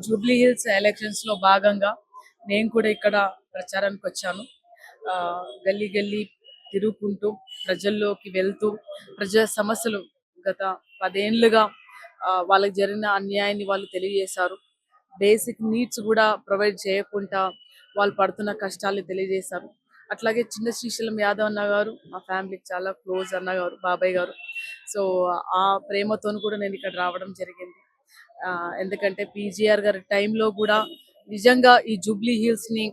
Jubilee hills ఎలక్షన్స్లో భాగంగా నేను కూడా ఇక్కడ ప్రచారానికి వచ్చాను. ఆ, గల్లీ గల్లీ తిరుగుకుంటూ ప్రజల్లోకి వెళ్తూ ప్రజా సమస్యలు గత పదేళ్ళుగా ఆ, వాళ్ళకి జరిగిన అన్యాయాన్ని వాళ్ళు తెలియజేశారు. బేసిక్ నీడ్స్ కూడా ప్రొవైడ్ చేయకుండా వాళ్ళు పడుతున్న కష్టాలు తెలియజేశారు. అట్లాగే చిన్న శ్రీశైలం యాదవ్ అన్న గారు మా ఫ్యామిలీకి చాలా క్లోజ్ అన్న గారు బాబాయ్ గారు. సో ఆ ప్రేమతోను కూడా నేను ఇక్కడ రావడం జరిగింది. ఎందుకంటే పీజీఆర్ గారి టైంలో కూడా నిజంగా ఈ జూబ్లీ హిల్స్ని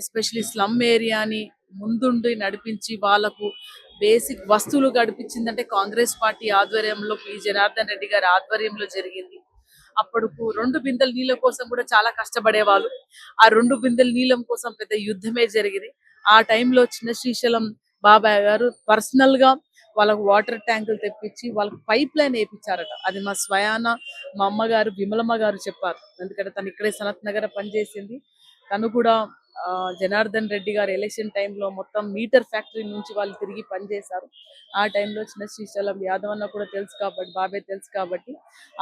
ఎస్పెషలీ స్లమ్ ఏరియాని ముందుండి నడిపించి వాళ్ళకు బేసిక్ వస్తువులు గడిపించిందంటే కాంగ్రెస్ పార్టీ ఆధ్వర్యంలో పి. జనార్దన్ రెడ్డి గారి ఆధ్వర్యంలో జరిగింది. అప్పటికు రెండు బిందెల నీళ్ళ కోసం కూడా చాలా కష్టపడేవాళ్ళు. ఆ రెండు బిందెల నీళ్ళం కోసం పెద్ద యుద్ధమే జరిగింది. ఆ టైంలో చిన్న శ్రీశైలం బాబాయ్ గారు పర్సనల్గా వాళ్ళకు వాటర్ ట్యాంకులు తెప్పించి వాళ్ళకి పైప్ లైన్ వేయించారట. అది మా స్వయాన మా అమ్మగారు విమలమ్మ గారు చెప్పారు. ఎందుకంటే తను ఇక్కడే సనత్ నగర్ పనిచేసింది తను కూడా జనార్దన్ రెడ్డి గారు ఎలక్షన్ టైంలో మొత్తం మీటర్ ఫ్యాక్టరీ నుంచి వాళ్ళు తిరిగి పనిచేశారు ఆ టైంలో చిన్న శ్రీశైలం యాదవ్ అన్న కూడా తెలుసు కాబట్టి బాబాయ్ తెలుసు కాబట్టి.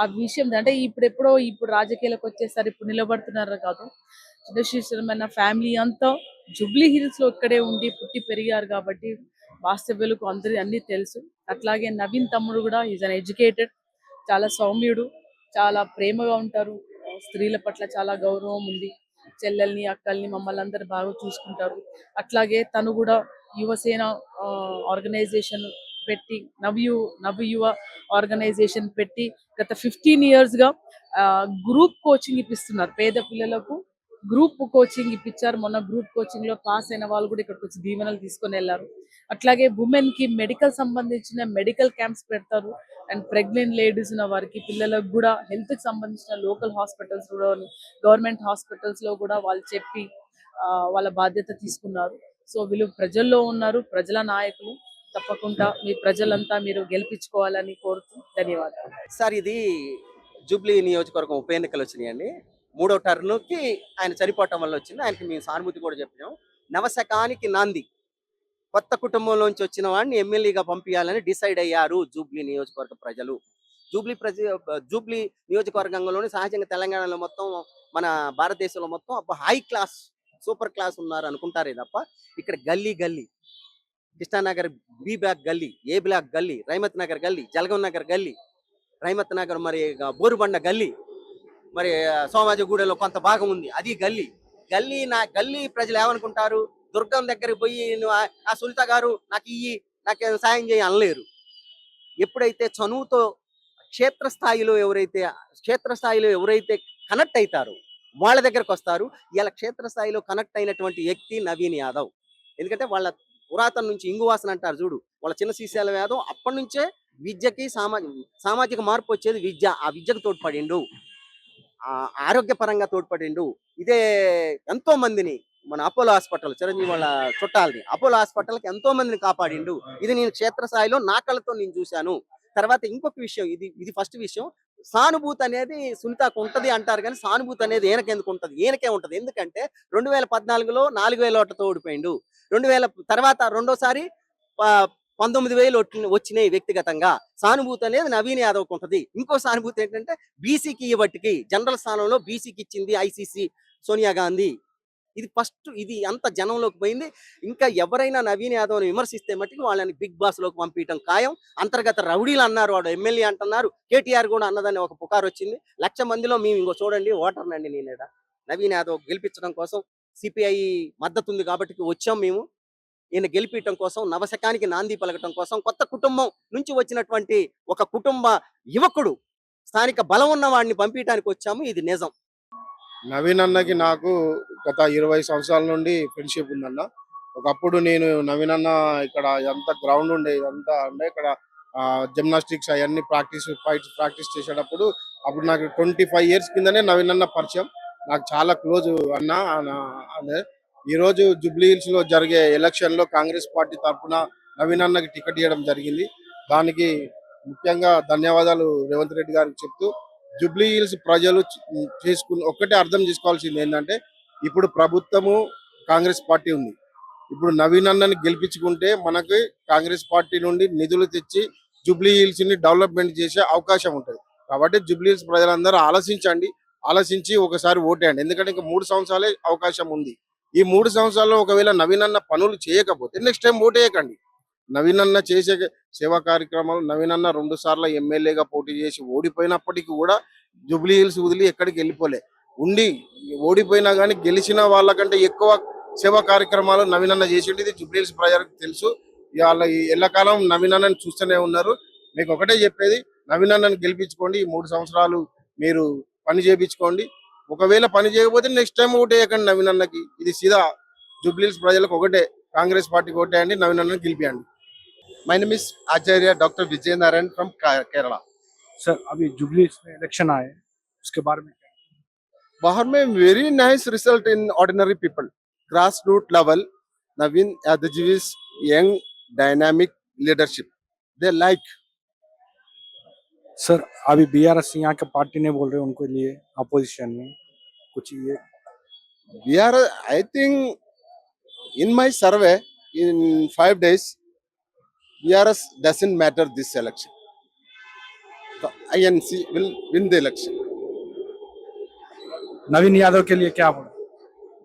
ఆ విషయం అంటే ఇప్పుడు ఎప్పుడో ఇప్పుడు రాజకీయాలకు వచ్చేసారు ఇప్పుడు నిలబడుతున్నారు కాదు. చిన్న శ్రీశైలం అన్న ఫ్యామిలీ అంతా జుబ్లీ హిల్స్లో ఇక్కడే ఉండి పుట్టి పెరిగారు కాబట్టి వాస్తవ్యులకు అందరి అన్ని తెలుసు. అట్లాగే నవీన్ తమ్ముడు కూడా ఈజ్ అన్ ఎడ్యుకేటెడ్ చాలా సౌమ్యుడు. చాలా ప్రేమగా ఉంటారు. స్త్రీల పట్ల చాలా గౌరవం ఉంది. చెల్లెల్ని అక్కల్ని మమ్మల్ని అందరు బాగా చూసుకుంటారు. అట్లాగే తను కూడా యువసేన ఆర్గనైజేషన్ పెట్టి నవయు నవయువ ఆర్గనైజేషన్ పెట్టి గత ఫిఫ్టీన్ ఇయర్స్గా గ్రూప్ కోచింగ్ ఇప్పిస్తున్నారు. పేద పిల్లలకు గ్రూప్ కోచింగ్ ఇప్పించారు. మొన్న గ్రూప్ కోచింగ్లో పాస్ అయిన వాళ్ళు కూడా ఇక్కడికి వచ్చి దీవెనలు తీసుకొని వెళ్ళారు. అట్లాగే ఉమెన్కి మెడికల్ సంబంధించిన మెడికల్ క్యాంప్స్ పెడతారు. అండ్ ప్రెగ్నెంట్ లేడీస్ ఉన్న వారికి పిల్లలకు కూడా హెల్త్కి సంబంధించిన లోకల్ హాస్పిటల్స్ కూడా గవర్నమెంట్ హాస్పిటల్స్లో కూడా వాళ్ళు చెప్పి ఆ, వాళ్ళ బాధ్యత తీసుకున్నారు. సో వీళ్ళు ప్రజల్లో ఉన్నారు ప్రజల నాయకులు. తప్పకుండా మీ ప్రజలంతా మీరు గెలిపించుకోవాలని కోరుతూ ధన్యవాదాలు. సార్ ఇది జూబ్లీ నియోజకవర్గం ఉప ఎన్నికలు వచ్చినాయండి. మూడో టర్న్కి ఆయన చనిపోవటం వల్ల వచ్చింది. ఆయనకి మేము సానుభూతి కూడా చెప్పినాం. నవశకానికి నాంది. కొత్త కుటుంబంలోంచి వచ్చిన వాడిని ఎమ్మెల్యేగా పంపించాలని డిసైడ్ అయ్యారు జూబ్లీ నియోజకవర్గ ప్రజలు. జూబ్లీ ప్రజ జూబ్లీ నియోజకవర్గంలోని సహజంగా తెలంగాణలో మొత్తం మన భారతదేశంలో మొత్తం అబ్బా హై క్లాస్ సూపర్ క్లాస్ ఉన్నారు అనుకుంటారే తప్ప ఇక్కడ గల్లీ గల్లీ కృష్ణానగర్ బి బ్లాక్ గల్లీ ఏ బ్లాక్ గల్లీ రైమత్ నగర్ గల్లీ జలగం నగర్ గల్లీ రైమత్ నగర్ మరి బోరుబండ గల్లీ మరి సోమాజిగూడలో కొంత భాగం ఉంది. అది గల్లీ. గల్లీ నా గల్లీ ప్రజలు ఏమనుకుంటారు? దుర్గం దగ్గరికి పోయి ఆ- ఆ సునీత గారు నాకు ఇయ్యి నాకు సాయం చేయి అనలేరు. ఎప్పుడైతే చనువుతో క్షేత్రస్థాయిలో ఎవరైతే క్షేత్రస్థాయిలో ఎవరైతే కనెక్ట్ అవుతారో వాళ్ళ దగ్గరకు వస్తారు. ఇలా క్షేత్రస్థాయిలో కనెక్ట్ అయినటువంటి వ్యక్తి నవీన్ యాదవ్. ఎందుకంటే వాళ్ళ పురాతన నుంచి ఇంగువాసన అంటారు చూడు వాళ్ళ చిన్న శ్రీశైలం యాదవ్ అప్పటి నుంచే విద్యకి సామాజిక సామాజిక మార్పు వచ్చేది విద్య. ఆ విద్యకు తోడ్పడిండు. ఆ ఆరోగ్యపరంగా తోడ్పడిండు. ఇదే ఎంతో మందిని మన అపోలో హాస్పిటల్ చిరంజీవి వాళ్ళ చుట్టాలని అపోలో హాస్పిటల్కి ఎంతో మందిని కాపాడిండు. ఇది నేను క్షేత్రస్థాయిలో నా కళ్ళతో నేను చూశాను. తర్వాత ఇంకొక విషయం ఇది ఇది ఫస్ట్ విషయం. సానుభూతి అనేది సునీతకు ఉంటది అంటారు కానీ సానుభూతి అనేది ఈయనకెందుకు ఉంటది? ఈయనకే ఉంటది. ఎందుకంటే రెండు వేల పద్నాలుగులో నాలుగు వేల ఓట్లతో ఓడిపోయిండు. రెండు వేల తర్వాత రెండోసారి పంతొమ్మిది వేలు వచ్చినాయి వ్యక్తిగతంగా. సానుభూతి అనేది నవీన్ యాదవ్కి ఉంటది. ఇంకో సానుభూతి ఏంటంటే బీసీకి ఇవ్వటికి జనరల్ స్థానంలో బీసీకి ఇచ్చింది ఐసీసీ సోనియా గాంధీ. ఇది ఫస్ట్ ఇది అంత జనంలోకి పోయింది. ఇంకా ఎవరైనా నవీన్ యాదవ్ని విమర్శిస్తే మట్టికి వాళ్ళని బిగ్ బాస్లోకి పంపించడం ఖాయం. అంతర్గత రౌడీలు అన్నారు వాడు ఎమ్మెల్యే అంటున్నారు. కేటీఆర్ కూడా అన్నదని ఒక పుకారు వచ్చింది. లక్ష మందిలో మేము ఇంకో చూడండి ఓటర్ నండి నేను నవీన్ యాదవ్ గెలిపించడం కోసం సిపిఐ మద్దతు ఉంది కాబట్టి వచ్చాం మేము. ఈయన గెలిపించడం కోసం నవశకానికి నాంది పలకటం కోసం కొత్త కుటుంబం నుంచి వచ్చినటువంటి ఒక కుటుంబ యువకుడు స్థానిక బలం ఉన్న వాడిని పంపించడానికి వచ్చాము. ఇది నిజం. నవీన్ అన్నకి నాకు గత ఇరవై సంవత్సరాల నుండి ఫ్రెండ్షిప్ ఉందన్న. ఒకప్పుడు నేను నవీనన్న ఇక్కడ ఎంత గ్రౌండ్ ఉండే ఇదంతా అంటే ఇక్కడ జిమ్నాస్టిక్స్ అవన్నీ ప్రాక్టీస్ ఫైట్ ప్రాక్టీస్ చేసేటప్పుడు అప్పుడు నాకు ట్వంటీ ఫైవ్ ఇయర్స్ కిందనే నవీనన్న పరిచయం. నాకు చాలా క్లోజ్ అన్న అదే. ఈరోజు జూబ్లీ హిల్స్లో జరిగే ఎలక్షన్లో కాంగ్రెస్ పార్టీ తరఫున నవీనన్నకి టికెట్ ఇవ్వడం జరిగింది. దానికి ముఖ్యంగా ధన్యవాదాలు రేవంత్ రెడ్డి గారికి చెప్తూ జూబ్లీ హిల్స్ ప్రజలు చేసుకుని ఒక్కటే అర్థం చేసుకోవాల్సింది ఏంటంటే ఇప్పుడు ప్రభుత్వము కాంగ్రెస్ పార్టీ ఉంది. ఇప్పుడు నవీన్ అన్నని గెలిపించుకుంటే మనకి కాంగ్రెస్ పార్టీ నుండి నిధులు తెచ్చి జూబ్లీ హిల్స్ని డెవలప్మెంట్ చేసే అవకాశం ఉంటుంది. కాబట్టి జూబ్లీస్ ప్రజలందరూ ఆలోచించండి ఆలోచించి ఒకసారి ఓటేయండి. ఎందుకంటే ఇంకా మూడు సంవత్సరాలే అవకాశం ఉంది. ఈ మూడు సంవత్సరాల్లో ఒకవేళ నవీన్ అన్న పనులు చేయకపోతే నెక్స్ట్ టైం ఓటేయకండి నవీన్ అన్న చేసే సేవా కార్యక్రమాలు నవీన్ అన్న రెండు సార్లు ఎమ్మెల్యేగా పోటీ చేసి ఓడిపోయినప్పటికీ కూడా జూబ్లీ హిల్స్ వదిలి ఎక్కడికి వెళ్ళిపోలే. ఉండి ఓడిపోయినా కానీ గెలిచిన వాళ్ళకంటే ఎక్కువ సేవా కార్యక్రమాలు నవీన్ అన్న చేసింది ఇది జూబ్లీ హిల్స్ ప్రజలకు తెలుసు ఇవాళ ఈ ఎల్లకాలం నవీన్ అన్నని చూస్తూనే ఉన్నారు మీకు ఒకటే చెప్పేది నవీన్ అన్నని గెలిపించుకోండి ఈ మూడు సంవత్సరాలు మీరు పని చేయించుకోండి ఒకవేళ పని చేయకపోతే నెక్స్ట్ టైం ఒకటే వేయకండి నవీన్ అన్నకి ఇది సీదా జూబ్లీస్ ప్రజలకు ఒకటే కాంగ్రెస్ పార్టీకి ఒకటేయండి నవీన్ అన్నని గెలిపియండి my name is Acharya doctor Vijaya Narayana from Kerala sir अभी जुबली में इलेक्शन आए उसके बारे में बाहर में very nice result in ordinary people grass root level Naveen यादवजी's young dynamic leadership they like sir अभी बी आर एस यहाँ के पार्टी ने बोल रहे हैं उनको लिए अपोजिशन में कुछ ये। We are i think in my survey in five days brs doesn't matter this election. The inc will win the election. नवीन यादव के लिए क्या बोले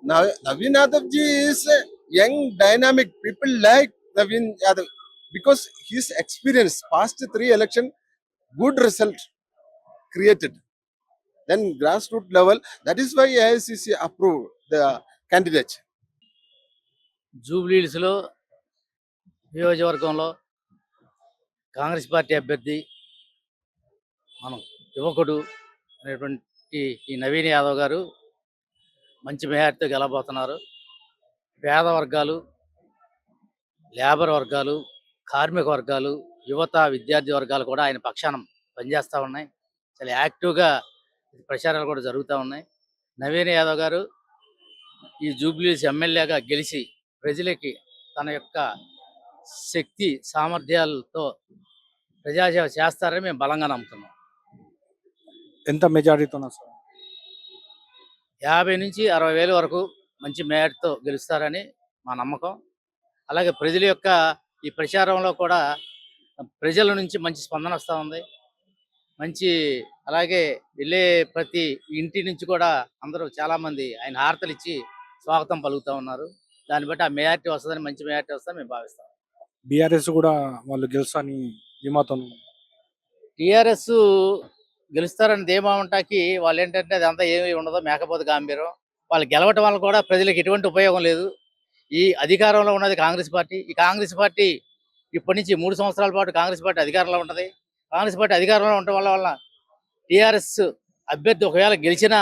now naveen yadav ji is a young dynamic people like naveen yadav because his experience past three election good result created then grassroots level that is why AICC approved the candidate జూబ్లీహిల్స్లో నియోజకవర్గంలో Congress party అభ్యర్థి మనం యువకుడు అనేటువంటి ఈ నవీన్ యాదవ్ గారు మంచి మేయర్తో గెలబోతున్నారు పేద వర్గాలు లేబర్ వర్గాలు కార్మిక వర్గాలు యువత విద్యార్థి వర్గాలు కూడా ఆయన పక్షాన పనిచేస్తూ ఉన్నాయి. చాలా యాక్టివ్గా ప్రచారాలు కూడా జరుగుతూ ఉన్నాయి. నవీన్ యాదవ్ గారు ఈ జూబ్లీస్ ఎమ్మెల్యేగా గెలిచి ప్రజలకి తన యొక్క శక్తి సామర్థ్యాలతో ప్రజాసేవ చేస్తారని మేము బలంగా నమ్ముతున్నాం. ఎంత మెజారిటీతో సార్? యాభై నుంచి అరవై వేల వరకు మంచి మేయర్తో గెలుస్తారని మా నమ్మకం. అలాగే ప్రజల యొక్క ఈ ప్రచారంలో కూడా ప్రజల నుంచి మంచి స్పందన వస్తూ ఉంది. మంచి అలాగే వెళ్ళే ప్రతి ఇంటి నుంచి కూడా అందరూ చాలామంది ఆయన హారతలు ఇచ్చి స్వాగతం పలుకుతూ ఉన్నారు. దాన్ని బట్టి ఆ మేయారిటీ వస్తుందని మంచి మేయారిటీ వస్తుందని మేము భావిస్తాం. బీఆర్ఎస్ కూడా వాళ్ళు గెలుస్తాని ధీమాతో టిఆర్ఎస్ గెలుస్తారని ధీమా ఉంటాకి వాళ్ళు ఏంటంటే అదంతా ఏమీ ఉండదు మేకపోతే గాంభీరం వాళ్ళు గెలవటం వల్ల కూడా ప్రజలకు ఎటువంటి ఉపయోగం లేదు. ఈ అధికారంలో ఉన్నది కాంగ్రెస్ పార్టీ. ఈ కాంగ్రెస్ పార్టీ ఇప్పటి నుంచి మూడు సంవత్సరాల పాటు కాంగ్రెస్ పార్టీ అధికారంలో ఉంటుంది. కాంగ్రెస్ పార్టీ అధికారంలో ఉండటం వల్ల వల్ల టీఆర్ఎస్ అభ్యర్థి ఒకవేళ గెలిచినా